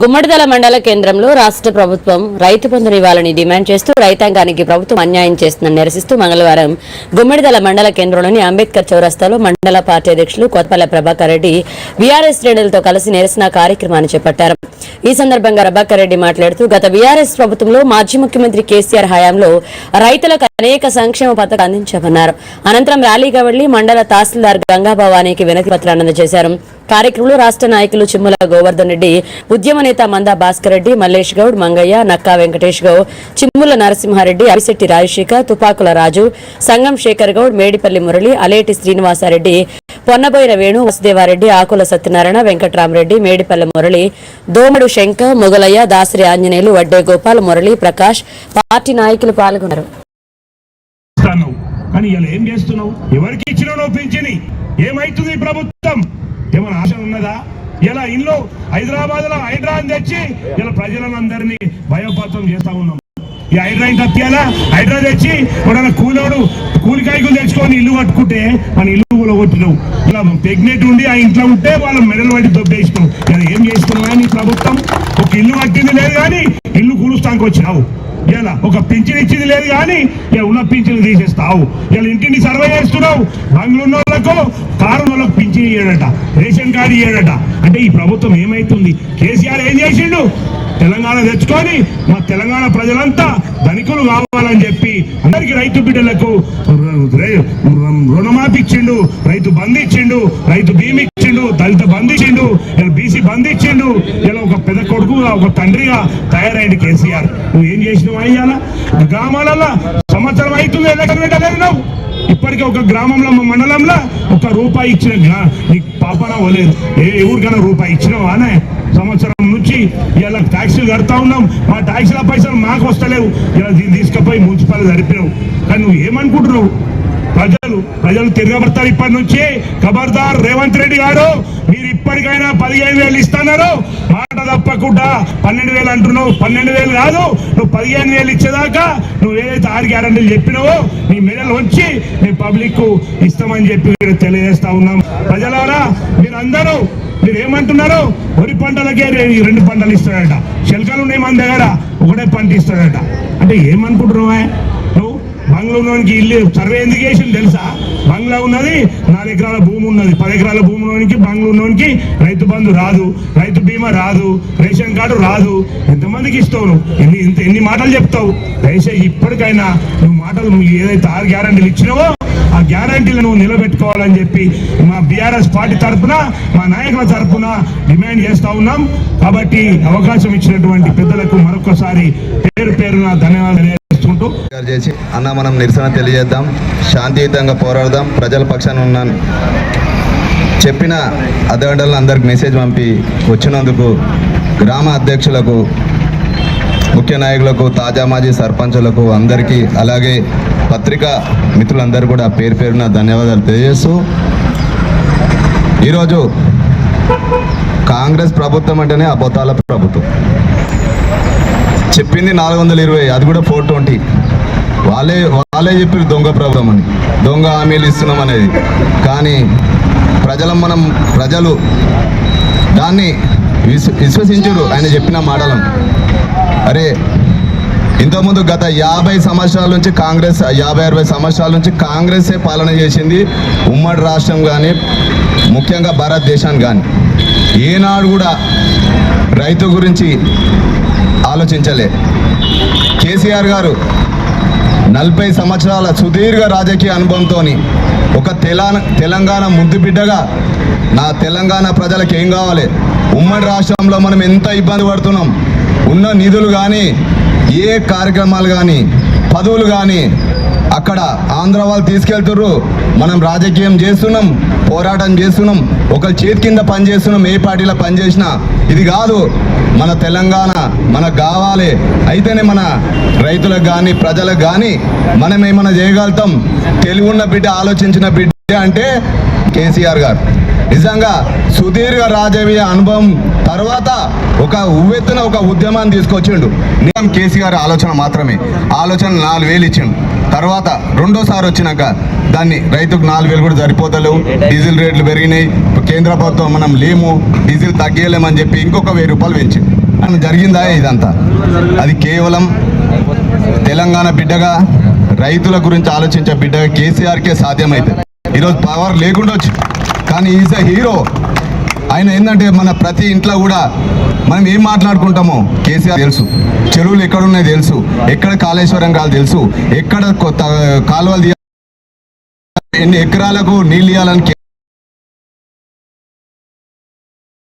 గుమ్మడిదల మండల కేంద్రంలో రాష్ట్ర ప్రభుత్వం రైతు బంధును ఇవ్వాలని డిమాండ్ చేస్తూ రైతాంగానికి ప్రభుత్వం అన్యాయం చేస్తుందని నిరసిస్తూ మంగళవారం గుమ్మడిదల మండల కేంద్రంలోని అంబేద్కర్ చౌరస్తాలో మండల పార్టీ అధ్యక్షులు కొత్తపల్లె ప్రభాకర్ రెడ్డి బీఆర్ఎస్ శ్రేణులతో కలిసి నిరసన కార్యక్రమాన్ని చేపట్టారు. ఈ సందర్భంగా ప్రభాకర్ రెడ్డి మాట్లాడుతూ గత బీఆర్ఎస్ ప్రభుత్వంలో మాజీ ముఖ్యమంత్రి కేసీఆర్ హయాంలో రైతులకు అనేక సంక్షేమ పథకాలు అందించామన్నారు. అనంతరం ర్యాలీగా వెళ్ళి మండల తహసీల్దార్ గంగాభవానికి వినతి పత్రాన్ని అందజేశారు. కార్యక్రమంలో రాష్ట్ర నాయకులు చిమ్ముల గోవర్ధన్ రెడ్డి ఉద్యమ నేత మందా భాస్కర్ రెడ్డి మల్లేష్ గౌడ్ మంగయ్య నక్కా వెంకటేష్ గౌడ్ చిమ్ముల నరసింహారెడ్డి అరిశెట్టి రాజశేఖర్ తుపాకుల రాజు సంగం శేఖర్ గౌడ్ మేడిపల్లి మురళి అలేటి శ్రీనివాసారెడ్డి పొన్నబోయిన వేణు వసుదేవారెడ్డి ఆకుల సత్యనారాయణ వెంకట్రామరెడ్డి మేడిపల్లి మురళి దోమడు శంకర్ మొగలయ్య దాసరి ఆంజనేయులు వడ్డే గోపాల్ మురళి ప్రకాష్ పార్టీ నాయకులు పాల్గొన్నారు. కానీ ఇలా ఏం చేస్తున్నావు? ఎవరికి ఇచ్చినావు నువ్వు పింఛని. ఏమైతుంది ప్రభుత్వం? ఏమైనా ఆశ ఉన్నదా? ఇలా ఇల్లు హైదరాబాద్లో హైడ్రా అని తెచ్చి ఇలా ప్రజలందరినీ భయోపాతం చేస్తా ఉన్నాం. ఈ హైడ్రా తప్పియాలా? హైడ్రా తెచ్చి మన కూలోడు కూలికాయకులు తెచ్చుకొని ఇల్లు కట్టుకుంటే మన ఇల్లు కూడా కొట్టినావు ఇలా ప్రెగ్నెంట్ ఉండి ఆ ఇంట్లో ఉంటే వాళ్ళ మెడలు పట్టి దొబ్బేసినావు. ఇలా ఏం చేస్తున్నావా నీ ప్రభుత్వం? ఒక ఇల్లు కట్టింది లేదు కానీ ఇల్లు కూలుస్తానికి వచ్చినావు. ఇలా ఒక పింఛన్ ఇచ్చింది లేదు కానీ ఇలా ఉన్న పింఛన్ తీసేస్తావు. ఇలా ఇంటిని సర్వే చేస్తున్నావు. బంగ్లు ఉన్న వాళ్ళకు కారు వాళ్ళకు పింఛన్ ఇయ్యాడట రేషన్ కార్డు ఇయ్యాడట. అంటే ఈ ప్రభుత్వం ఏమైతుంది? కేసీఆర్ ఏం చేసిండు? తెలంగాణ తెచ్చుకొని మా తెలంగాణ ప్రజలంతా ధనికులు కావాలని చెప్పి అందరికి రైతు బిడ్డలకు రుణమాఫీ ఇచ్చిండు రైతు బంధు ఇచ్చిండు రైతు బీమా ఇచ్చిండు దళిత బంధు ఇచ్చిండు ఇలా బీసీ బంద్ ఇచ్చిండు ఇలా ఒక పెద్ద కొడుకుగా ఒక తండ్రిగా తయారైంది కేసీఆర్. నువ్వు ఏం చేసినావు అయ్యాల గ్రామాలలో సంవత్సరం అవుతుంది ఎలక్షన్ పెట్టలేదు నువ్వు. ఇప్పటికే ఒక గ్రామంలో మా మండలంలో ఒక రూపాయి ఇచ్చిన నీకు పాపన పోలేదు ఏ ఎవరికైనా రూపాయి ఇచ్చినావు అనే సంవత్సరం చెప్తా ఉన్నాం. మా ట్యాక్సీల పైసలు మాకు వస్తలేవు. ఇలా దీన్ని తీసుకుపోయి మున్సిపల్ జరిపినావు. కానీ నువ్వు ఏమనుకుంటున్నావు? ప్రజలు ప్రజలు తిరగబడతారు ఇప్పటి నుంచి. ఖబర్దార్ రేవంత్ రెడ్డి గారు మీరు ఇప్పటికైనా పదిహేను వేలు ఇస్తున్నారు. మాట తప్పకుండా పన్నెండు వేలు అంటున్నావు. పన్నెండు వేలు కాదు నువ్వు పదిహేను వేలు ఇచ్చేదాకా నువ్వు ఏదైతే ఆరు గ్యారంటీలు చెప్పినావో నీ మెడలు వచ్చి మీ పబ్లిక్ ఇస్తామని చెప్పి మీరు తెలియజేస్తా ఉన్నాం. ప్రజలారా మీరందరూ ఏమంటున్నారు? వరి పంటలకే ఈ రెండు పంటలు ఇస్తాడట. శల్కలు ఉన్నాయి మన దగ్గర ఒకటే పంట ఇస్తాడట. అంటే ఏమనుకుంటున్నావా నువ్వు బంగ్లాలోనికి ఇల్లు సర్వే ఎందుకు చేసింది తెలుసా? బంగ్లా ఉన్నది నాలుగు ఎకరాల భూమి ఉన్నది. పది ఎకరాల భూమిలోనికి బంగ్లాలోనికి రైతు బంధు రాదు. రైతు బీమా రాదు. రేషన్ కార్డు రాదు. ఎంతమందికి ఇస్తావు నువ్వు? ఎన్ని ఇంత ఎన్ని మాటలు చెప్తావు? దయచేసి ఇప్పటికైనా నువ్వు మాటలు ఏదైతే ఆరు గ్యారంటీలు ఇచ్చినావో ఆ గ్యారంటీలను నిలబెట్టుకోవాలని చెప్పి మా బీఆర్ఎస్ పార్టీ తరఫున మా నాయకుల తరఫున డిమాండ్ చేస్తా ఉన్నాం. కాబట్టి అవకాశం ఇచ్చినటువంటి పెద్దలకు మరొకసారి పేరు పేరున ధన్యవాదాలు చేసి అన్న మనం నిరసన తెలియజేద్దాం. శాంతియుతంగా పోరాడదాం. ప్రజల పక్షాన ఉన్నాను. చెప్పిన అద్దగంటలను అందరికి మెసేజ్ పంపి వచ్చినందుకు గ్రామ అధ్యక్షులకు ముఖ్య నాయకులకు తాజా మాజీ సర్పంచులకు అందరికీ అలాగే పత్రికా మిత్రులందరూ కూడా పేరు పేరున ధన్యవాదాలు తెలియజేస్తూ ఈరోజు కాంగ్రెస్ ప్రభుత్వం అంటేనే అబద్ధాల ప్రభుత్వం. చెప్పింది నాలుగు వందల ఇరవై అది కూడా ఫోర్ ట్వంటీ. వాళ్ళే వాళ్ళే చెప్పారు దొంగ ప్రభుత్వం అని దొంగ హామీలు ఇస్తున్నాం అనేది. కానీ ప్రజల మనం ప్రజలు దాన్ని విశ్వ విశ్వసించరు ఆయన చెప్పిన మాటలను. అరే ఇంతకుముందు గత యాభై సంవత్సరాల నుంచి కాంగ్రెస్ యాభై అరవై సంవత్సరాల నుంచి కాంగ్రెసే పాలన చేసింది ఉమ్మడి రాష్ట్రం కానీ ముఖ్యంగా భారతదేశాన్ని కానీ ఏనాడు కూడా రైతు గురించి ఆలోచించలే. కేసీఆర్ గారు నలభై సంవత్సరాల సుదీర్ఘ రాజకీయ అనుభవంతో ఒక తెలంగాణ తెలంగాణ ముద్దు బిడ్డగా నా తెలంగాణ ప్రజలకు ఏం కావాలి? ఉమ్మడి రాష్ట్రంలో మనం ఎంత ఇబ్బంది పడుతున్నాం? ఉన్న నిధులు కానీ ఏ కార్యక్రమాలు కానీ పదవులు కానీ అక్కడ ఆంధ్ర వాళ్ళు తీసుకెళ్తుర్రు. మనం రాజకీయం చేస్తున్నాం పోరాటం చేస్తున్నాం ఒకరి చేతి కింద పని చేస్తున్నాం ఏ పార్టీలో పనిచేసినా ఇది కాదు మన తెలంగాణ మనకు కావాలి. అయితేనే మన రైతులకు కానీ ప్రజలకు కానీ మనం ఏమైనా చేయగలుగుతాం తెలుగున్న బిడ్డ ఆలోచించిన బిడ్డ అంటే కేసీఆర్ గారు. నిజంగా సుదీర్ఘ రాజకీయ అనుభవం తర్వాత ఒక ఉవ్వెత్తున ఒక ఉద్యమాన్ని తీసుకొచ్చిండు. నిజం కేసీఆర్ ఆలోచన మాత్రమే. ఆలోచన నాలుగు వేలు ఇచ్చిండు. తర్వాత రెండోసారి వచ్చినాక దాన్ని రైతుకు నాలుగు వేలు కూడా సరిపోతలేవు. డీజిల్ రేట్లు పెరిగినాయి. కేంద్ర ప్రభుత్వం మనం లేము. డీజిల్ తగ్గలేమని చెప్పి ఇంకొక వెయ్యి రూపాయలు పెంచింది జరిగిందా ఇదంతా? అది కేవలం తెలంగాణ బిడ్డగా రైతుల గురించి ఆలోచించే బిడ్డగా కేసీఆర్కే సాధ్యమైతే. ఈరోజు పవర్ లేకుండా వచ్చింది. కానీ ఈజ్ అ హీరో ఆయన ఏంటంటే మన ప్రతి ఇంట్లో కూడా మనం ఏం మాట్లాడుకుంటామో కేసీఆర్ తెలుసు. చెరువులు ఎక్కడున్నాయి తెలుసు. ఎక్కడ కాళేశ్వరం కాదు తెలుసు. ఎక్కడ కొత్త కాలువలు తీయాలి, ఎన్ని ఎకరాలకు నీళ్ళు ఇవ్వాలని